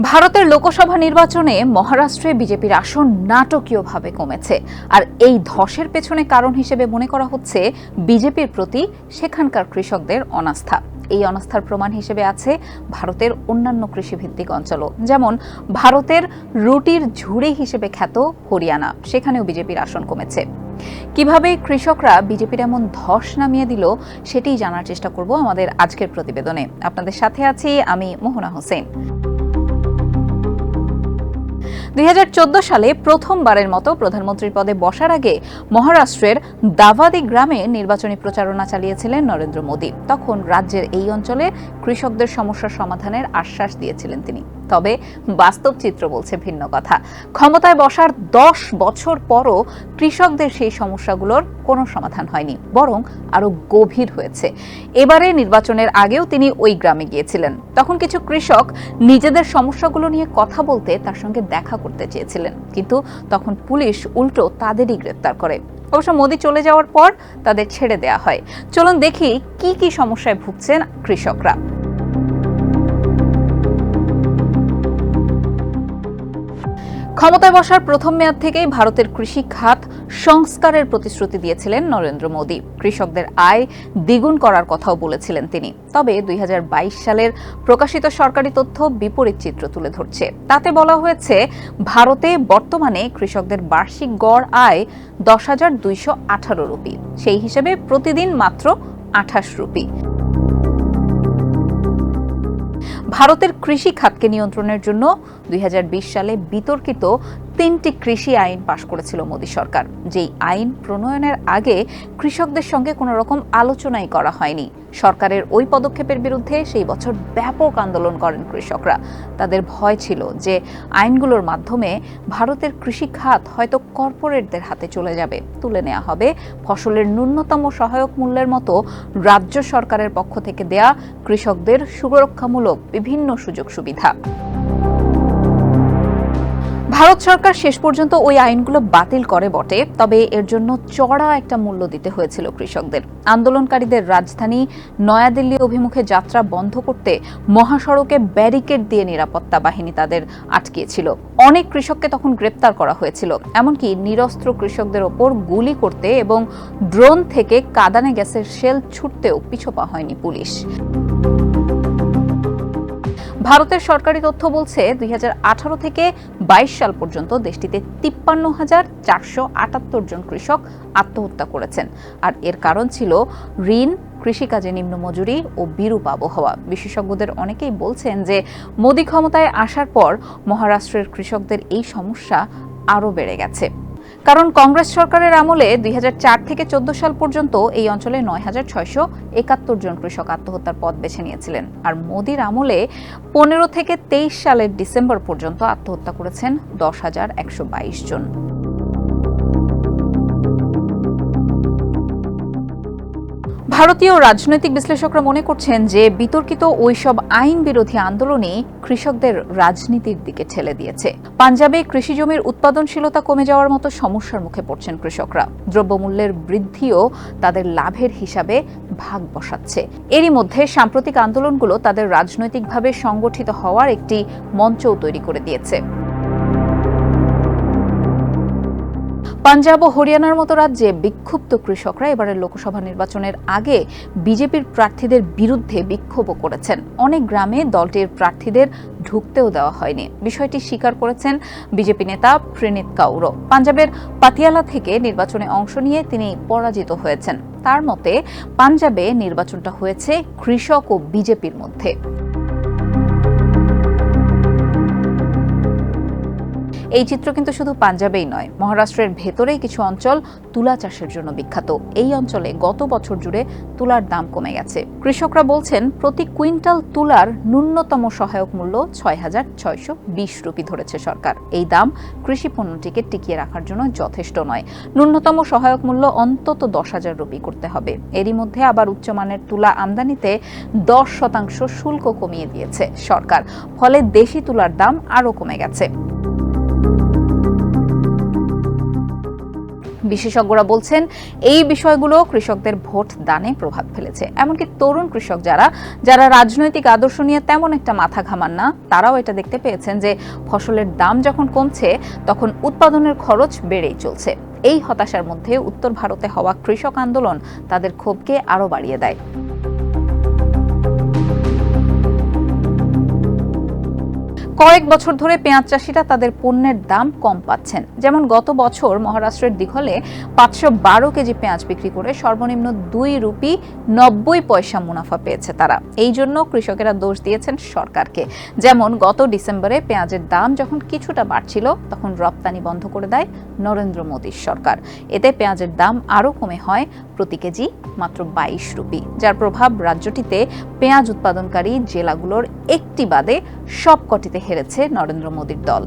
ভারতের লোকসভা নির্বাচনে মহারাষ্ট্রে বিজেপির আসন নাটকীয়ভাবে কমেছে। আর এই ধসের পেছনে কারণ হিসেবে মনে করা হচ্ছে বিজেপির প্রতি সেখানকার কৃষকদের অনাস্থা। এই অনাস্থার প্রমাণ হিসেবে আছে ভারতের অন্যান্য কৃষিভিত্তিক অঞ্চলও। যেমন, ভারতের রুটির ঝুড়ি হিসেবে খ্যাত হরিয়ানা, সেখানেও বিজেপির আসন কমেছে। কীভাবে কৃষকরা বিজেপির এমন ধস নামিয়ে দিল, সেটিই জানার চেষ্টা করব আমাদের আজকের প্রতিবেদনে। আপনাদের সাথে আছি আমি মোহনা হোসেন। দুই হাজার চোদ্দ সালে প্রথমবারের মতো প্রধানমন্ত্রীর পদে বসার আগে মহারাষ্ট্রের দাভাদি গ্রামে নির্বাচনী প্রচারণা চালিয়েছিলেন নরেন্দ্র মোদী। তখন রাজ্যের এই অঞ্চলে কৃষকদের সমস্যা সমাধানের আশ্বাস দিয়েছিলেন তিনি। তবে বাস্তব চিত্র বলছে ভিন্ন কথা। ক্ষমতায় বসার দশ বছর পরও কৃষকদের সেই সমস্যাগুলোর কোনো সমাধান হয়নি, বরং আরও গভীর হয়েছে। এবারে নির্বাচনের আগেও তিনি ওই গ্রামে গিয়েছিলেন। তখন কিছু কৃষক নিজেদের সমস্যাগুলো নিয়ে কথা বলতে তার সঙ্গে দেখা করতে চেয়েছিলেন। কিন্তু তখন পুলিশ উল্টো তাদেরই গ্রেপ্তার করে। অবশ্য মোদী চলে যাওয়ার পর তাদের ছেড়ে দেয়া হয়। চলুন দেখি কি কি সমস্যায় ভুগছেন কৃষকরা। ক্ষমতায় বসার প্রথম মেয়াদ থেকেই ভারতের কৃষি খাত সংস্কারের প্রতিশ্রুতি দিয়েছিলেন নরেন্দ্র মোদী। কৃষকদের আয় দ্বিগুণ করার কথাও বলেছিলেন তিনি। তবে দুই হাজার বাইশ সালের প্রকাশিত সরকারি তথ্য বিপরীত চিত্র তুলে ধরছে। তাতে বলা হয়েছে, ভারতে বর্তমানে কৃষকদের বার্ষিক গড় আয় দশ হাজার দুইশো আঠারো রুপি। সেই হিসেবে প্রতিদিন মাত্র আঠাশ রুপি। ভারতের কৃষি খাতকে নিয়ন্ত্রণের জন্য দুই হাজার বিশ সালে বিতর্কিত তিনটি কৃষি আইন পাশ করেছিল মোদী সরকার। যেই আইন প্রণয়নের আগে কৃষকদের সঙ্গে কোনো রকম আলোচনাই করা হয়নি। সরকারের ওই পদক্ষেপের বিরুদ্ধে সেই বছর ব্যাপক আন্দোলন করেন কৃষকরা। তাদের ভয় ছিল যে আইনগুলোর মাধ্যমে ভারতের কৃষি খাত হয়তো কর্পোরেটদের হাতে চলে যাবে। তুলে নেওয়া হবে ফসলের ন্যূনতম সহায়ক মূল্যের মতো রাজ্য সরকারের পক্ষ থেকে দেয়া কৃষকদের সুরক্ষামূলক বিভিন্ন সুযোগ সুবিধা। ভারত সরকার শেষ পর্যন্ত ওই আইনগুলো বাতিল করে বটে, তবে এর জন্য চড়া একটা মূল্য দিতে হয়েছিল কৃষকদের। আন্দোলনকারীদের রাজধানী নয়াদিল্লি অভিমুখে যাত্রা বন্ধ করতে মহাসড়কে ব্যারিকেড দিয়ে নিরাপত্তা বাহিনী তাদের আটকিয়েছিল। অনেক কৃষককে তখন গ্রেপ্তার করা হয়েছিল। এমনকি নিরস্ত্র কৃষকদের ওপর গুলি করতে এবং ড্রোন থেকে কাদানে গ্যাসের শেল ছুটতেও পিছোপা হয়নি পুলিশ। ভারতের সরকারি তথ্য বলছে, দুই হাজার আঠারো থেকে বাইশ সাল পর্যন্ত দেশটিতে তিপ্পান্ন হাজার চারশো আটাত্তর জন কৃষক আত্মহত্যা করেছেন। আর এর কারণ ছিল ঋণ, কৃষিকাজে নিম্ন মজুরি ও বিরূপ আবহাওয়া। বিশেষজ্ঞদের অনেকেই বলছেন যে, মোদী ক্ষমতায় আসার পর মহারাষ্ট্রের কৃষকদের এই সমস্যা আরও বেড়ে গেছে। কারণ কংগ্রেস সরকারের আমলে দুই হাজার চার থেকে চোদ্দ সাল পর্যন্ত এই অঞ্চলে নয় হাজার ছয়শো একাত্তর জন কৃষক আত্মহত্যার পথ বেছে নিয়েছিলেন। আর মোদির আমলে পনেরো থেকে তেইশ সালের ডিসেম্বর পর্যন্ত আত্মহত্যা করেছেন দশ হাজার একশো বাইশ জন। ভারতীয় রাজনৈতিক বিশ্লেষকরা মনে করছেন যে বিতর্কিত ওইসব আইন বিরোধী আন্দোলনই কৃষকদের রাজনীতির দিকে ঠেলে দিয়েছে। পাঞ্জাবে কৃষি জমির উৎপাদনশীলতা কমে যাওয়ার মতো সমস্যার মুখে পড়ছেন কৃষকরা। দ্রব্যমূল্যের বৃদ্ধিও তাদের লাভের হিসাবে ভাগ বসাচ্ছে। এরই মধ্যে সাম্প্রতিক আন্দোলনগুলো তাদের রাজনৈতিকভাবে সংগঠিত হওয়ার একটি মঞ্চও তৈরি করে দিয়েছে। পাঞ্জাব ও হরিয়ানার মতো রাজ্যে বিক্ষুব্ধ কৃষকরা এবারের লোকসভা নির্বাচনের আগে বিজেপির প্রার্থীদের বিরুদ্ধে বিক্ষোভও করেছেন। অনেক গ্রামে দলটির প্রার্থীদের ঢুকতেও দেওয়া হয়নি। বিষয়টি স্বীকার করেছেন বিজেপি নেতা প্রণীত কাউরও পাঞ্জাবের পাতিয়ালা থেকে নির্বাচনে অংশ নিয়ে তিনি পরাজিত হয়েছেন। তার মতে, পাঞ্জাবে নির্বাচনটা হয়েছে কৃষক ও বিজেপির মধ্যে। এই চিত্র কিন্তু শুধু পাঞ্জাবেই নয়, মহারাষ্ট্রের ভেতরেই কিছু অঞ্চল তুলা চাষের জন্য বিখ্যাত। এই অঞ্চলে গত বছর জুড়ে তুলার দাম কমে গেছে। কৃষকরা বলছেন, প্রতি কুইন্টাল তুলার ন্যূনতম সহায়ক মূল্য ছয় হাজার ছয়শো বিশ রুপি ধরেছে সরকার। এই দাম কৃষি পণ্যটিকে টিকিয়ে রাখার জন্য যথেষ্ট নয়। ন্যূনতম সহায়ক মূল্য অন্তত দশ হাজার রুপি করতে হবে। এরই মধ্যে আবার উচ্চমানের তুলা আমদানিতে দশ শতাংশ শুল্ক কমিয়ে দিয়েছে সরকার। ফলে দেশি তুলার দাম আরও কমে গেছে। বিশেষজ্ঞরা বলছেন, এই বিষয়গুলো কৃষকদের ভোট দানে প্রভাব ফেলেছে। এমনকি তরুণ কৃষক যারা যারা রাজনৈতিক আদর্শ নিয়ে তেমন একটা মাথা ঘামান না, তারাও এটা দেখতে পেয়েছেন যে ফসলের দাম যখন কমছে, তখন উৎপাদনের খরচ বেড়েই চলছে। এই হতাশার মধ্যে উত্তর ভারতে হওয়া কৃষক আন্দোলন তাদের ক্ষোভকে আরও বাড়িয়ে দেয়। কয়েক বছর ধরে পেঁয়াজ চাষিরা তাদের পণ্যের দাম কম পাচ্ছেন। যেমন গত বছর মহারাষ্ট্রের দিঘলে পাঁচশো বারো কেজি পেঁয়াজ বিক্রি করে সর্বনিম্ন দুই রুপি নব্বই পয়সা মুনাফা পেয়েছে তারা। এই জন্য কৃষকেরা দোষ দিয়েছেন সরকারকে। যেমন গত ডিসেম্বরে পেঁয়াজের দাম যখন কিছুটা বাড়ছিল, তখন রপ্তানি বন্ধ করে দেয় নরেন্দ্র মোদীর সরকার। এতে পেঁয়াজের দাম আরও কমে হয় প্রতি কেজি মাত্র বাইশ রুপি। যার প্রভাব রাজ্যটিতে পেঁয়াজ উৎপাদনকারী জেলাগুলোর একটি বাদে সবকটিতে হেরেছে নরেন্দ্র মোদীর দল।